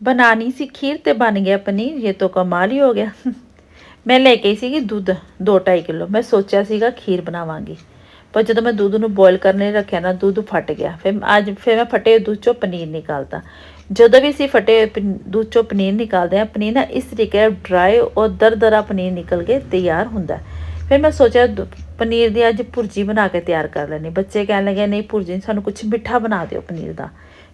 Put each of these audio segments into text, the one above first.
ਬਣਾਣੀ ਸੀ, ਖੀਰ ਤੇ ਬਣ ਗਿਆ ਪਨੀਰ, ਇਹ ਤਾਂ ਕਮਾਲ ਹੀ ਹੋ ਗਿਆ। ਮੈਂ ਲੈ ਕੇ ਸੀਗੀ ਦੁੱਧ 2.5 ਕਿਲੋ। ਮੈਂ ਸੋਚਿਆ ਸੀਗਾ ਖੀਰ ਬਣਾਵਾਂਗੀ। ਪਰ ਜਦੋਂ ਮੈਂ ਦੁੱਧ ਨੂੰ ਬੋਇਲ ਕਰਨ ਲਈ ਰੱਖਿਆ ਨਾ, ਦੁੱਧ ਫਟ ਗਿਆ। ਫਿਰ ਅੱਜ, ਫਿਰ ਮੈਂ ਫਟੇ ਹੋਏ ਦੁੱਧ ਚੋਂ ਪਨੀਰ ਨਿਕਾਲਤਾ। ਜਦੋਂ ਵੀ ਅਸੀਂ ਫਟੇ ਹੋਏ ਦੁੱਧ ਚੋਂ ਪਨੀਰ ਨਿਕਾਲਦੇ ਆ ਪਨੀਰ ਨਾ ਇਸ ਤਰੀਕੇ ਡਰਾਈ ਔਰ ਦਰਦਰਾ ਪਨੀਰ ਨਿਕਲ ਕੇ ਤਿਆਰ ਹੁੰਦਾ ਫਿਰ ਮੈਂ ਸੋਚਿਆ ਪਨੀਰ ਦੀ ਅੱਜ ਭੁਰਜੀ ਬਣਾ ਕੇ ਤਿਆਰ ਕਰ ਲੈਣੀ ਬੱਚੇ ਕਹਿਣ ਲੱਗੇ, ਨਹੀਂ ਭੁਰਜੀ, ਸਾਨੂੰ ਕੁਝ ਮਿੱਠਾ ਬਣਾ ਦਿਓ ਪਨੀਰ ਦਾ।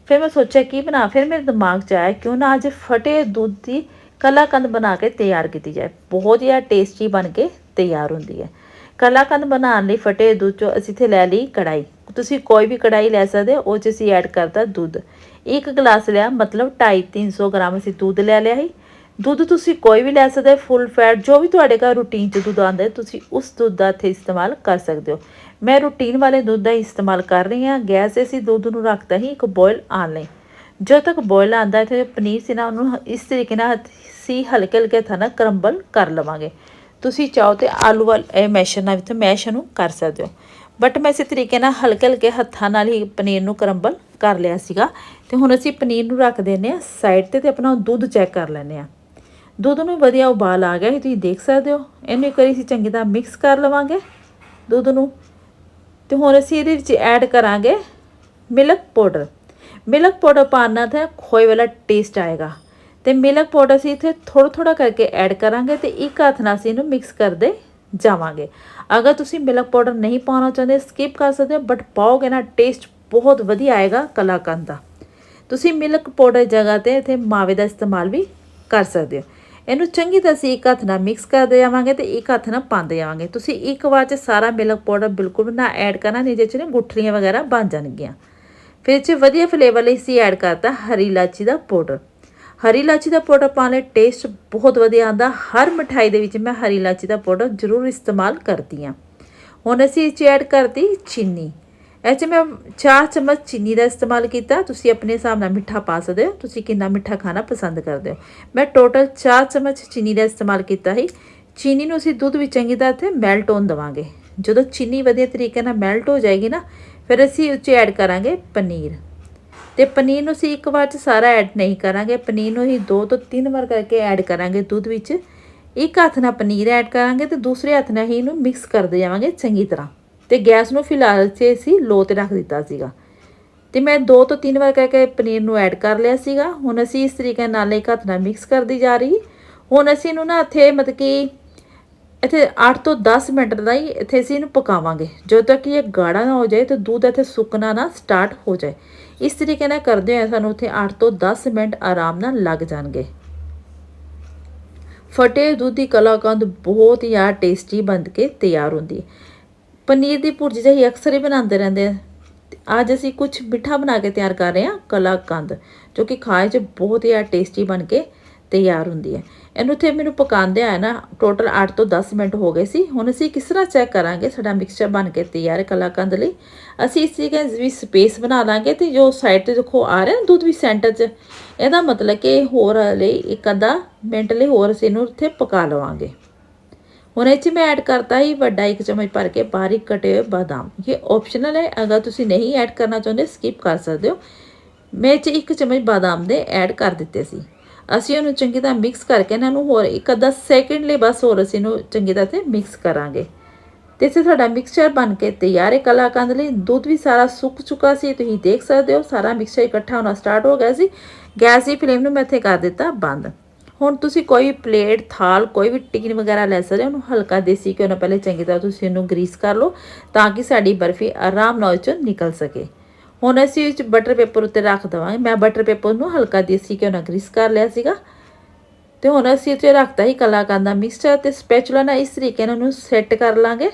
ਫਿਰ ਮੈਂ ਸੋਚਿਆ, ਕੀ ਬਣਾ? ਫਿਰ ਮੇਰੇ ਦਿਮਾਗ 'ਚ ਆਇਆ, ਕਿਉਂ ਨਾ ਅੱਜ ਫਟੇ ਦੁੱਧ ਦੀ ਕਲਾਕੰਦ ਬਣਾ ਕੇ ਤਿਆਰ ਕੀਤੀ ਜਾਏ। ਬਹੁਤ ਹੀ ਟੇਸਟੀ ਬਣ ਕੇ ਤਿਆਰ ਹੁੰਦੀ ਹੈ। ਕਲਾਕੰਦ ਬਣਾਉਣ ਲਈ ਫਟੇ ਦੁੱਧ 'ਚੋਂ ਅਸੀਂ ਇੱਥੇ ਲੈ ਲਈ ਕੜਾਈ ਤੁਸੀਂ ਕੋਈ ਵੀ ਕੜਾਈ ਲੈ ਸਕਦੇ ਹੋ, ਉਹ 'ਚ ਅਸੀਂ ਐਡ ਕਰਤਾ ਦੁੱਧ। ਇੱਕ ਗਲਾਸ ਲਿਆ, ਮਤਲਬ 2.5 300 ਗ੍ਰਾਮ ਅਸੀਂ ਦੁੱਧ ਲੈ ਲਿਆ ਸੀ। ਦੁੱਧ ਤੁਸੀਂ ਕੋਈ ਵੀ ਲੈ ਸਕਦੇ ਫੁੱਲ ਫੈਟ ਜੋ ਵੀ ਤੁਹਾਡੇ ਘਰ ਰੂਟੀਨ 'ਚ ਦੁੱਧ ਆਉਂਦਾ ਤੁਸੀਂ ਉਸ ਦੁੱਧ ਦਾ ਇੱਥੇ ਇਸਤੇਮਾਲ ਕਰ ਸਕਦੇ ਹੋ। ਮੈਂ ਰੂਟੀਨ ਵਾਲੇ ਦੁੱਧ ਦਾ ਇਸਤੇਮਾਲ ਕਰ ਰਹੀ ਹਾਂ। ਗੈਸ 'ਤੇ ਅਸੀਂ ਦੁੱਧ ਨੂੰ ਰੱਖਦਾ ਹੀ ਇੱਕ ਬੋਇਲ ਆਉਣ ਲਈ। ਜਦੋਂ ਤੱਕ ਬੋਇਲ ਆਉਂਦਾ ਹੈ, ਤੇ ਪਨੀਰ ਸੀ ਨਾ, ਉਹਨੂੰ ਇਸ ਤਰੀਕੇ ਨਾਲ ਸੀ ਹਲਕੇ ਹਲਕੇ ਹੱਥਾਂ ਨਾਲ ਕਰੰਬਲ ਕਰ ਲਵਾਂਗੇ। ਤੁਸੀਂ ਚਾਹੋ ਤੇ ਆਲੂ ਵਾਲ, ਇਹ ਮੈਸ਼ਰ ਨਾਲ ਵੀ ਤੇ ਮੈਸ਼ ਨੂੰ ਕਰ ਸਕਦੇ ਹੋ। ਬਟ ਮੈਂ ਇਸੇ ਤਰੀਕੇ ਨਾਲ ਹਲਕੇ ਹਲਕੇ ਹੱਥਾਂ ਨਾਲ ਹੀ ਪਨੀਰ ਨੂੰ ਕਰੰਬਲ ਕਰ ਲਿਆ ਸੀਗਾ। ਤੇ ਹੁਣ ਅਸੀਂ ਪਨੀਰ ਨੂੰ ਰੱਖ ਦਿੰਨੇ ਆ ਸਾਈਡ ਤੇ ਤੇ ਆਪਣਾ ਦੁੱਧ ਚੈੱਕ ਕਰ ਲੈਂਦੇ ਆ ਦੁੱਧ ਨੂੰ ਵਧੀਆ ਉਬਾਲ ਆ ਗਿਆ ਇਹ ਤੁਸੀਂ ਦੇਖ ਸਕਦੇ ਹੋ। ਇਹਨੂੰ ਇੱਕ ਵਾਰੀ ਅਸੀਂ ਚੰਗੀ ਤਰ੍ਹਾਂ ਮਿਕਸ ਕਰ ਲਵਾਂਗੇ ਦੁੱਧ ਨੂੰ। ਤੇ ਹੁਣ ਅਸੀਂ ਇਹਦੇ ਵਿੱਚ ਐਡ ਕਰਾਂਗੇ ਮਿਲਕ ਪਾਊਡਰ ਮਿਲਕ ਪਾਊਡਰ ਪਾਉਣ ਨਾਲ ਤਾਂ ਖੋਏ ਵਾਲਾ ਟੇਸਟ ਆਏਗਾ। ਤੇ ਮਿਲਕ ਪਾਊਡਰ ਅਸੀਂ ਇੱਥੇ ਥੋੜਾ ਥੋੜਾ ਕਰਕੇ ਐਡ ਕਰਾਂਗੇ ਤੇ ਇੱਕ ਹੱਥ ਨਾਲ ਅਸੀਂ ਇਹਨੂੰ ਮਿਕਸ ਕਰਦੇ ਜਾਵਾਂਗੇ। ਅਗਰ ਤੁਸੀਂ ਮਿਲਕ ਪਾਊਡਰ ਨਹੀਂ ਪਾਉਣਾ ਚਾਹੁੰਦੇ ਸਕਿਪ ਕਰ ਸਕਦੇ ਹੋ ਬਟ ਪਾਓਗੇ ਨਾ ਟੇਸਟ ਬਹੁਤ ਵਧੀਆ ਆਏਗਾ ਕਲਾਕੰਦ ਦਾ। ਤੁਸੀਂ ਮਿਲਕ ਪਾਊਡਰ ਜਗ੍ਹਾ ਤੇ ਇੱਥੇ ਮਾਵੇ ਦਾ ਇਸਤੇਮਾਲ ਵੀ ਕਰ ਸਕਦੇ ਹੋ। ਇਹਨੂੰ ਚੰਗੀ ਤਰ੍ਹਾਂ ਅਸੀਂ ਇੱਕ ਹੱਥ ਨਾਲ ਮਿਕਸ ਕਰਦੇ ਜਾਵਾਂਗੇ ਤੇ ਇੱਕ ਹੱਥ ਨਾਲ ਪਾਉਂਦੇ ਜਾਵਾਂਗੇ ਤੁਸੀਂ ਇੱਕ ਵਾਰ ਚ ਸਾਰਾ ਮਿਲਕ ਪਾਊਡਰ ਬਿਲਕੁਲ ਨਾ ਐਡ ਕਰਨਾ, ਨਹੀਂ ਜਿਹਦੇ ਚ ਨਾ ਗੁਠਲੀਆਂ ਵਗੈਰਾ ਬਣ ਜਾਣਗੀਆਂ। ਫਿਰ ਇਹ 'ਚ ਵਧੀਆ ਫਲੇਵਰ ਲਈ ਅਸੀਂ ਐਡ ਕਰਤਾ ਹਰੀ ਇਲਾਚੀ ਦਾ ਪਾਊਡਰ ਹਰੀ ਇਲਾਚੀ ਦਾ ਪਾਊਡਰ ਪਾਉਣ ਲਈ ਟੇਸਟ ਬਹੁਤ ਵਧੀਆ ਆਉਂਦਾ। ਹਰ ਮਠਾਈ ਦੇ ਵਿੱਚ ਮੈਂ ਹਰੀ ਇਲਾਚੀ ਦਾ ਪਾਊਡਰ ਜ਼ਰੂਰ ਇਸਤੇਮਾਲ ਕਰਦੀ ਹਾਂ ਹੁਣ ਅਸੀਂ ਇਹ 'ਚ ਐਡ ਕਰਤੀ ਚੀਨੀ। ਇਹ 'ਚ ਮੈਂ 4 ਚਮਚ ਚੀਨੀ ਦਾ ਇਸਤੇਮਾਲ ਕੀਤਾ। ਤੁਸੀਂ ਆਪਣੇ ਹਿਸਾਬ ਨਾਲ ਮਿੱਠਾ ਪਾ ਸਕਦੇ ਹੋ। ਤੁਸੀਂ ਕਿੰਨਾ ਮਿੱਠਾ ਖਾਣਾ ਪਸੰਦ ਕਰਦੇ ਹੋ। ਮੈਂ ਟੋਟਲ 4 ਚਮਚ ਚੀਨੀ ਦਾ ਇਸਤੇਮਾਲ ਕੀਤਾ ਸੀ। ਚੀਨੀ ਨੂੰ ਅਸੀਂ ਦੁੱਧ ਵਿੱਚ ਚੰਗੀ ਤਰ੍ਹਾਂ ਇੱਥੇ ਮੈਲਟ ਹੋਣ ਦੇਵਾਂਗੇ। ਜਦੋਂ ਚੀਨੀ ਵਧੀਆ ਤਰੀਕੇ ਨਾਲ ਮੈਲਟ ਹੋ ਜਾਏਗੀ ਨਾ, ਫਿਰ ਅਸੀਂ ਉਹ 'ਚ ਐਡ ਕਰਾਂਗੇ ਪਨੀਰ। ਤੇ ਪਨੀਰ ਨੂੰ ਅਸੀਂ ਇੱਕ ਵਾਰ ਚ ਸਾਰਾ ਐਡ ਨਹੀਂ ਕਰਾਂਗੇ। ਪਨੀਰ ਨੂੰ ਹੀ ਦੋ ਤੋਂ ਤਿੰਨ ਵਾਰ ਕਰਕੇ ਐਡ ਕਰਾਂਗੇ ਦੁੱਧ ਵਿੱਚ। ਇੱਕ ਹੱਥ ਨਾਲ ਪਨੀਰ ਐਡ ਕਰਾਂਗੇ ਤੇ ਦੂਸਰੇ ਹੱਥ ਨਾਲ ਹੀ ਇਹਨੂੰ ਮਿਕਸ ਕਰਦੇ ਜਾਵਾਂਗੇ ਚੰਗੀ ਤਰ੍ਹਾਂ। ਤੇ ਗੈਸ ਨੂੰ ਫਿਲਹਾਲ ਤੇ ਅਸੀਂ ਲੋ ਤੇ ਰੱਖ ਦਿੱਤਾ ਸੀਗਾ। ਤੇ ਮੈਂ ਦੋ ਤੋਂ ਤਿੰਨ ਵਾਰ ਕਹਿ ਕੇ ਪਨੀਰ ਨੂੰ ਐਡ ਕਰ ਲਿਆ ਸੀਗਾ। ਹੁਣ ਅਸੀਂ ਇਸ ਤਰੀਕੇ ਨਾਲ ਇੱਕ ਹੱਥ ਨਾਲ ਮਿਕਸ ਕਰਦੀ ਜਾ ਰਹੀ। ਹੁਣ ਅਸੀਂ ਇਹਨੂੰ ਨਾ ਇੱਥੇ ਮਤਲਬ ਕਿ ਇੱਥੇ 8 ਤੋਂ 10 ਮਿੰਟ ਦਾ ਹੀ ਇੱਥੇ ਅਸੀਂ ਇਹਨੂੰ ਪਕਾਵਾਂਗੇ। ਜਦੋਂ ਤੱਕ ਕਿ ਇਹ ਗਾੜਾ ਨਾ ਹੋ ਜਾਏ ਤੇ ਦੁੱਧ ਇੱਥੇ ਸੁੱਕਣਾ ਨਾ ਸਟਾਰਟ ਹੋ ਜਾਏ। ਇਸ ਤਰੀਕੇ ਨਾਲ ਕਰਦੇ ਹੋਏ ਸਾਨੂੰ ਉੱਥੇ 8 ਤੋਂ 10 ਮਿੰਟ ਆਰਾਮ ਨਾਲ ਲੱਗ ਜਾਣਗੇ। ਫਟੇ ਦੁੱਧ ਦੀ ਕਲਾਕੰਦ ਬਹੁਤ ਹੀ ਆ ਟੇਸਟੀ ਬਣ ਕੇ ਤਿਆਰ ਹੁੰਦੀ ਹੈ। ਪਨੀਰ ਦੀ ਭੁਰਜੀ ਜਿਹੀ ਅਕਸਰ ਹੀ ਬਣਾਉਂਦੇ ਰਹਿੰਦੇ ਆ। ਅੱਜ ਅਸੀਂ ਕੁਝ ਮਿੱਠਾ ਬਣਾ ਕੇ ਤਿਆਰ ਕਰ ਰਹੇ ਹਾਂ ਕਲਾਕੰਦ ਜੋ ਕਿ ਖਾਏ 'ਚ ਬਹੁਤ ਹੀ ਆ ਟੇਸਟੀ ਬਣ ਕੇ ਤਿਆਰ ਹੁੰਦੀ ਹੈ। ਇਹਨੂੰ ਤੇ ਮੈਨੂੰ ਪਕਾਉਂਦੇ ਆ ਨਾ ਟੋਟਲ 8 ਤੋਂ 10 ਮਿੰਟ ਹੋ ਗਏ ਸੀ। ਹੁਣ ਅਸੀਂ ਕਿਸ ਤਰ੍ਹਾਂ ਚੈੱਕ ਕਰਾਂਗੇ ਸਾਡਾ ਮਿਕਸਚਰ ਬਣ ਕੇ ਤਿਆਰ ਹੈ ਕਲਾਕੰਦ ਲਈ। ਅਸੀਂ ਇਸ ਤਰੀਕੇ ਵੀ ਸਪੇਸ ਬਣਾ ਲਾਂਗੇ ਤੇ ਜੋ ਸਾਈਡ ਤੇ ਦੇਖੋ ਆ ਰਿਹਾ ਨਾ ਦੁੱਧ ਵੀ ਸੈਂਟਰ 'ਚ, ਇਹਦਾ ਮਤਲਬ ਕਿ ਹੋਰ ਲਈ ਇੱਕ ਅੱਧਾ ਮਿੰਟ ਲਈ ਹੋਰ ਅਸੀਂ ਇਹਨੂੰ ਉੱਥੇ ਪਕਾ ਲਵਾਂਗੇ। ਹੁਣ ਇਹ 'ਚ ਮੈਂ ਐਡ ਕਰਤਾ ਹੀ ਵੱਡਾ ਇੱਕ ਚਮਚ ਭਰ ਕੇ ਬਾਰੀਕ ਕਟੇ ਹੋਏ ਬਾਦਾਮ। ਇਹ ਆਪਸ਼ਨਲ ਹੈ, ਅਗਰ ਤੁਸੀਂ ਨਹੀਂ ਐਡ ਕਰਨਾ ਚਾਹੁੰਦੇ ਸਕਿਪ ਕਰ ਸਕਦੇ ਹੋ। ਮੈਂ ਇਹ 'ਚ ਇੱਕ ਚਮਚ ਬਾਦਾਮ ਦੇ ਐਡ ਕਰ ਦਿੱਤੇ ਸੀ। ਅਸੀਂ ਉਹਨੂੰ ਚੰਗੀ ਤਰ੍ਹਾਂ ਮਿਕਸ ਕਰਕੇ ਇਹਨਾਂ ਨੂੰ ਹੋਰ ਇੱਕ ਅੱਧਾ ਸੈਕਿੰਡ ਲਈ ਬਸ ਹੋਰ ਅਸੀਂ ਇਹਨੂੰ ਚੰਗੀ ਤਰ੍ਹਾਂ ਤੇ ਮਿਕਸ ਕਰਾਂਗੇ। ਤੇ ਇਸੇ ਸਾਡਾ ਮਿਕਸਚਰ ਬਣ ਕੇ ਤਿਆਰ ਹੈ। ਕਲਾਕੰਦ ਲਈ ਦੁੱਧ ਵੀ ਸਾਰਾ ਸੁੱਕ ਚੁੱਕਾ ਸੀ, ਤੁਸੀਂ ਦੇਖ ਸਕਦੇ ਹੋ, ਸਾਰਾ ਮਿਕਸਚਰ ਇਕੱਠਾ ਹੋਣਾ ਸਟਾਰਟ ਹੋ ਗਿਆ ਸੀ। ਗੈਸ ਦੀ ਫਲੇਮ ਨੂੰ ਮੈਂ ਇੱਥੇ ਕਰ ਦਿੱਤਾ ਬੰਦ। ਹੁਣ ਤੁਸੀਂ ਕੋਈ ਪਲੇਟ, ਥਾਲ, ਕੋਈ ਵੀ ਟਿਕਨ ਵਗੈਰਾ ਲੈ ਸਕਦੇ ਹੋ, ਉਹਨੂੰ ਹਲਕਾ ਦੇਸੀ ਘਿਓ ਨਾਲ ਪਹਿਲੇ ਚੰਗੀ ਤਰ੍ਹਾਂ ਤੁਸੀਂ ਇਹਨੂੰ ਗਰੀਸ ਕਰ ਲਓ ਤਾਂ ਕਿ ਸਾਡੀ ਬਰਫੀ ਆਰਾਮ ਨਾਲ ਉਹ 'ਚੋਂ ਨਿਕਲ ਸਕੇ। ਹੁਣ ਅਸੀਂ ਇਹ 'ਚ ਬਟਰ ਪੇਪਰ ਉੱਤੇ ਰੱਖ ਦੇਵਾਂਗੇ। ਮੈਂ ਬਟਰ ਪੇਪਰ ਨੂੰ ਹਲਕਾ ਦੇਸੀ ਘਿਓ ਨਾਲ ਗਰੀਸ ਕਰ ਲਿਆ ਸੀਗਾ। ਤੇ ਹੁਣ ਅਸੀਂ ਇੱਥੇ ਰੱਖਤਾ ਹੀ ਕਲਾਕੰਦ ਦਾ ਮਿਕਸਚਰ ਤੇ ਸਪੈਚੂਲਾ ਨਾਲ ਇਸ ਤਰੀਕੇ ਨਾਲ ਉਹਨੂੰ ਸੈੱਟ ਕਰ ਲਾਂਗੇ।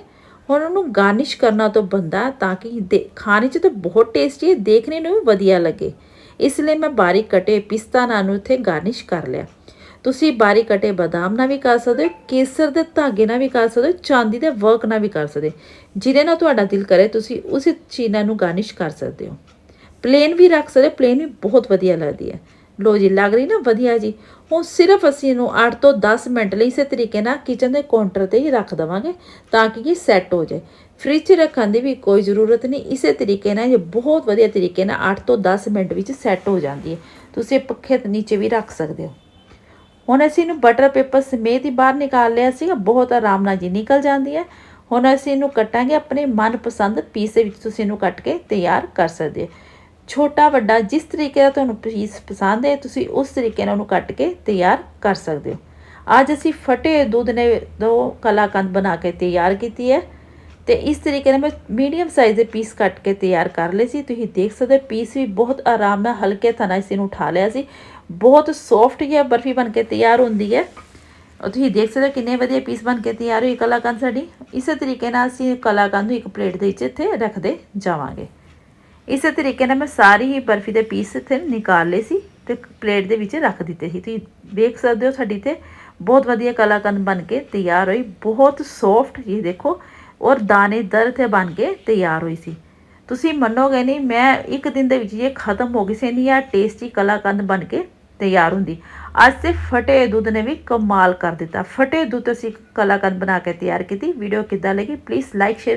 ਹੁਣ ਉਹਨੂੰ ਗਾਰਨਿਸ਼ ਕਰਨਾ ਤੋਂ ਬੰਦਾ ਤਾਂ ਕਿ ਦੇ- ਖਾਣੇ 'ਚ ਤਾਂ ਬਹੁਤ ਟੇਸਟੀ ਹੈ, ਦੇਖਣੇ ਨੂੰ ਵੀ ਵਧੀਆ ਲੱਗੇ। ਇਸ ਲਈ ਮੈਂ ਬਾਰੀਕ ਕਟੇ ਪਿਸਤਾ ਨਾਲ ਨੂੰ ਇੱਥੇ ਗਾਰਨਿਸ਼ ਕਰ ਲਿਆ। ਤੁਸੀਂ ਬਾਰੀਕ ਕਟੇ ਬਦਾਮ ਨਾਲ ਵੀ ਕਰ ਸਕਦੇ ਹੋ, ਕੇਸਰ ਦੇ ਧਾਗੇ ਨਾਲ ਵੀ ਕਰ ਸਕਦੇ ਹੋ, ਚਾਂਦੀ ਦੇ ਵਰਕ ਨਾਲ ਵੀ ਕਰ ਸਕਦੇ ਜਿਹਦੇ ਨਾਲ ਤੁਹਾਡਾ ਦਿਲ ਕਰੇ, ਤੁਸੀਂ ਉਸ ਚੀਜ਼ਾਂ ਨੂੰ ਗਾਰਨਿਸ਼ ਕਰ ਸਕਦੇ ਹੋ। ਪਲੇਨ ਵੀ ਰੱਖ ਸਕਦੇ ਪਲੇਨ ਵੀ ਬਹੁਤ ਵਧੀਆ ਲੱਗਦੀ ਹੈ। ਲੋ ਜੀ, ਲੱਗ ਰਹੀ ਨਾ ਵਧੀਆ ਜੀ। ਹੁਣ ਸਿਰਫ ਅਸੀਂ ਇਹਨੂੰ 8 ਤੋਂ 10 ਮਿੰਟ ਲਈ ਇਸੇ ਤਰੀਕੇ ਨਾਲ ਕਿਚਨ ਦੇ ਕਾਊਂਟਰ ਤੇ ਹੀ ਰੱਖ ਦੇਵਾਂਗੇ, ਤਾਂ ਕਿ ਇਹ ਸੈੱਟ ਹੋ ਜਾਏ। ਫ੍ਰਿਜ 'ਚ ਰੱਖਣ ਦੀ ਵੀ ਕੋਈ ਜ਼ਰੂਰਤ ਨਹੀਂ, ਇਸੇ ਤਰੀਕੇ ਨਾਲ ਇਹ ਬਹੁਤ ਵਧੀਆ ਤਰੀਕੇ ਨਾਲ 8 ਤੋਂ 10 ਮਿੰਟ ਵਿੱਚ ਸੈੱਟ ਹੋ ਜਾਂਦੀ ਹੈ। ਤੁਸੀਂ ਪੱਖੇ ਦੇ ਨੀਚੇ ਵੀ ਰੱਖ ਸਕਦੇ ਹੋ। ਹੁਣ ਅਸੀਂ ਇਹਨੂੰ ਬਟਰ ਪੇਪਰ ਸਮੇਤ ਹੀ ਬਾਹਰ ਨਿਕਾਲ ਲਿਆ ਸੀਗਾ, ਬਹੁਤ ਆਰਾਮ ਨਾਲ ਜੀ ਨਿਕਲ ਜਾਂਦੀ ਹੈ। ਹੁਣ ਅਸੀਂ ਇਹਨੂੰ ਕੱਟਾਂਗੇ, ਆਪਣੇ ਮਨਪਸੰਦ ਪੀਸ ਦੇ ਵਿੱਚ ਤੁਸੀਂ ਇਹਨੂੰ ਕੱਟ ਕੇ ਤਿਆਰ ਕਰ ਸਕਦੇ ਹੋ। ਛੋਟਾ ਵੱਡਾ ਜਿਸ ਤਰੀਕੇ ਦਾ ਤੁਹਾਨੂੰ ਪੀਸ ਪਸੰਦ ਹੈ, ਤੁਸੀਂ ਉਸ ਤਰੀਕੇ ਨਾਲ ਉਹਨੂੰ ਕੱਟ ਕੇ ਤਿਆਰ ਕਰ ਸਕਦੇ ਹੋ। ਅੱਜ ਅਸੀਂ ਫਟੇ ਦੁੱਧ ਨੇ ਦੋ ਕਲਾਕੰਦ ਬਣਾ ਕੇ ਤਿਆਰ ਕੀਤੀ ਹੈ। ਤੇ ਇਸ ਤਰੀਕੇ ਨਾਲ ਮੈਂ ਮੀਡੀਅਮ ਸਾਈਜ਼ ਦੇ ਪੀਸ ਕੱਟ ਕੇ ਤਿਆਰ ਕਰ ਲਏ ਸੀ। ਤੁਸੀਂ ਦੇਖ ਸਕਦੇ ਹੋ ਪੀਸ ਵੀ ਬਹੁਤ ਆਰਾਮ ਨਾਲ ਹਲਕੇ ਹੱਥਾਂ ਇਸ ਨੂੰ ਉਠਾ ਲਿਆ ਸੀ। ਬਹੁਤ ਸੌਫਟ ਜਿਹਾ ਬਰਫੀ ਬਣ ਕੇ ਤਿਆਰ ਹੁੰਦੀ ਹੈ। ਤੁਸੀਂ ਦੇਖ ਸਕਦੇ ਹੋ ਕਿੰਨੇ ਵਧੀਆ ਪੀਸ ਬਣ ਕੇ ਤਿਆਰ ਹੋਈ ਕਲਾਕੰਦ ਸਾਡੀ। ਇਸੇ ਤਰੀਕੇ ਨਾਲ ਅਸੀਂ ਕਲਾਕੰਦ ਨੂੰ ਇੱਕ ਪਲੇਟ ਦੇ ਵਿੱਚ ਇੱਥੇ ਰੱਖਦੇ ਜਾਵਾਂਗੇ। ਇਸੇ ਤਰੀਕੇ ਨਾਲ ਮੈਂ ਸਾਰੀ ਹੀ ਬਰਫੀ ਦੇ ਪੀਸ ਇੱਥੇ ਨਿਕਾਲ ਲਏ ਸੀ ਤੇ ਪਲੇਟ ਦੇ ਵਿੱਚ ਰੱਖ ਦਿੱਤੇ ਸੀ। ਤੁਸੀਂ ਦੇਖ ਸਕਦੇ ਹੋ ਸਾਡੀ ਤੇ ਬਹੁਤ ਵਧੀਆ ਕਲਾਕੰਦ ਬਣ ਕੇ ਤਿਆਰ ਹੋਈ। ਬਹੁਤ ਸੌਫਟ ਇਹ ਦੇਖੋ ਔਰ ਦਾਣੇਦਾਰ ਤੇ ਬਣ ਕੇ ਤਿਆਰ ਹੋਈ ਸੀ। ਤੁਸੀਂ ਮੰਨੋਗੇ ਨਹੀਂ, ਮੈਂ ਇੱਕ ਦਿਨ ਦੇ ਵਿੱਚ ਇਹ ਖਤਮ ਹੋ ਗਈ ਸੀ ਨਹੀਂ ਆ ਟੇਸਟੀ ਕਲਾਕੰਦ ਬਣ ਕੇ ਤਿਆਰ ਹੁੰਦੀ। ਅੱਜ ਤੇ ਫਟੇ ਦੁੱਧ ਨੇ ਵੀ ਕਮਾਲ ਕਰ ਦਿੱਤਾ। ਫਟੇ ਦੁੱਧ ਅਸੀਂ ਕਲਾਕੰਦ ਬਣਾ ਕੇ ਤਿਆਰ ਕੀਤੀ। ਵੀਡੀਓ ਕਿੱਦਾਂ ਲੱਗੀ ਪਲੀਜ਼ ਲਾਈਕ ਸ਼ੇਅਰ